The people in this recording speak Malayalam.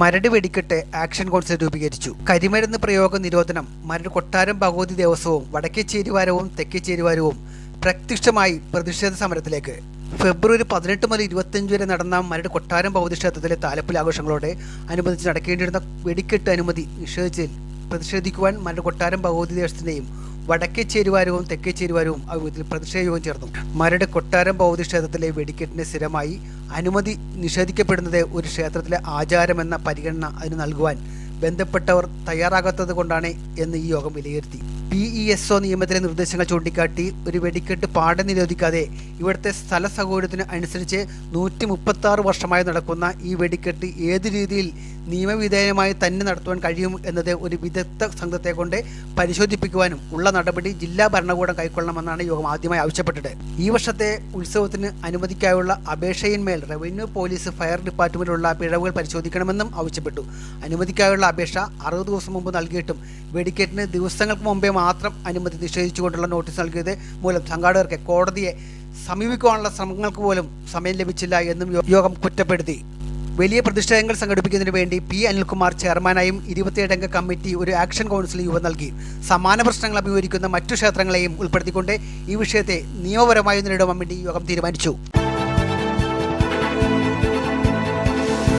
മരട് വെടിക്കെട്ട് ആക്ഷൻ കൗൺസിൽ രൂപീകരിച്ചു. കരിമരുന്ന് പ്രയോഗ നിരോധനം മരട് കൊട്ടാരം ഭഗവതി ദേവസ്വവും വടക്കേ ചേരുവാരവും തെക്കേ ചേരുവാരവും പ്രത്യക്ഷമായി പ്രതിഷേധ സമരത്തിലേക്ക്. ഫെബ്രുവരി പതിനെട്ട് മുതൽ ഇരുപത്തിയഞ്ച് വരെ നടന്ന മരട് കൊട്ടാരം ഭഗവതി ക്ഷേത്രത്തിലെ താലപ്പൊലി ആഘോഷങ്ങളോടെ അനുബന്ധിച്ച് നടക്കേണ്ടിയിരുന്ന വെടിക്കെട്ട് അനുമതി നിഷേധിച്ചതിൽ പ്രതിഷേധിക്കുവാൻ മരട് കൊട്ടാരം ഭഗവതി ദേവസ്ഥത്തിന്റെയും വടക്കേ ചേരുവാരവും തെക്കേ ചേരുവാരവും ഇതിൽ പ്രതിഷേധ ചേർന്നു. മരട് കൊട്ടാരം ഭൗതി ക്ഷേത്രത്തിലെ വെടിക്കെട്ടിന് സ്ഥിരമായി അനുമതി നിഷേധിക്കപ്പെടുന്നത് ഒരു ക്ഷേത്രത്തിലെ ആചാരമെന്ന പരിഗണന അതിന് നൽകുവാൻ ബന്ധപ്പെട്ടവർ തയ്യാറാകാത്തത് കൊണ്ടാണ് എന്ന് ഈ യോഗം വിലയിരുത്തി. പി ഇ എസ് ഒ നിയമത്തിലെ നിർദ്ദേശങ്ങൾ ചൂണ്ടിക്കാട്ടി ഒരു വെടിക്കെട്ട് പാഠം നിരോധിക്കാതെ ഇവിടുത്തെ സ്ഥല സൗകര്യത്തിന് അനുസരിച്ച് നൂറ്റി മുപ്പത്തി ആറ് വർഷമായി നടക്കുന്ന ഈ വെടിക്കെട്ട് ഏത് രീതിയിൽ നിയമവിധേയമായി തന്നെ നടത്തുവാൻ കഴിയും എന്നത് ഒരു വിദഗ്ധ സംഘത്തെ കൊണ്ട് പരിശോധിപ്പിക്കുവാനും ഉള്ള നടപടി ജില്ലാ ഭരണകൂടം കൈക്കൊള്ളണമെന്നാണ് യോഗം ആദ്യമായി ആവശ്യപ്പെട്ടത്. ഈ വർഷത്തെ ഉത്സവത്തിന് അനുമതിക്കായുള്ള അപേക്ഷയിന്മേൽ റവന്യൂ പോലീസ് ഫയർ ഡിപ്പാർട്ട്മെന്റിലുള്ള പിഴവുകൾ പരിശോധിക്കണമെന്നും ആവശ്യപ്പെട്ടു. അനുമതിക്കായുള്ള അപേക്ഷ അറുപത് ദിവസം മുമ്പ് നൽകിയിട്ടും വെടിക്കെട്ടിന് ദിവസങ്ങൾക്ക് മുമ്പേ മാത്രം അനുമതി നിഷേധിച്ചുകൊണ്ടുള്ള നോട്ടീസ് നൽകിയത് മൂലം സംഘാടകർക്ക് കോടതിയെ സമീപിക്കുവാനുള്ള ശ്രമങ്ങൾക്ക് പോലും സമയം ലഭിച്ചില്ല എന്നും യോഗം കുറ്റപ്പെടുത്തി. വലിയ പ്രതിഷേധങ്ങൾ സംഘടിപ്പിക്കുന്നതിന് വേണ്ടി പി അനിൽകുമാർ ചെയർമാനായും ഇരുപത്തിയേഴംഗ കമ്മിറ്റി ഒരു ആക്ഷൻ കൗൺസിൽ യുവ നൽകി. സമാന പ്രശ്നങ്ങൾ അഭിമുഖീകരിക്കുന്ന മറ്റു ക്ഷേത്രങ്ങളെയും ഉൾപ്പെടുത്തിക്കൊണ്ട് ഈ വിഷയത്തെ നിയമപരമായി നേരിടുവാൻ വേണ്ടി യോഗം തീരുമാനിച്ചു.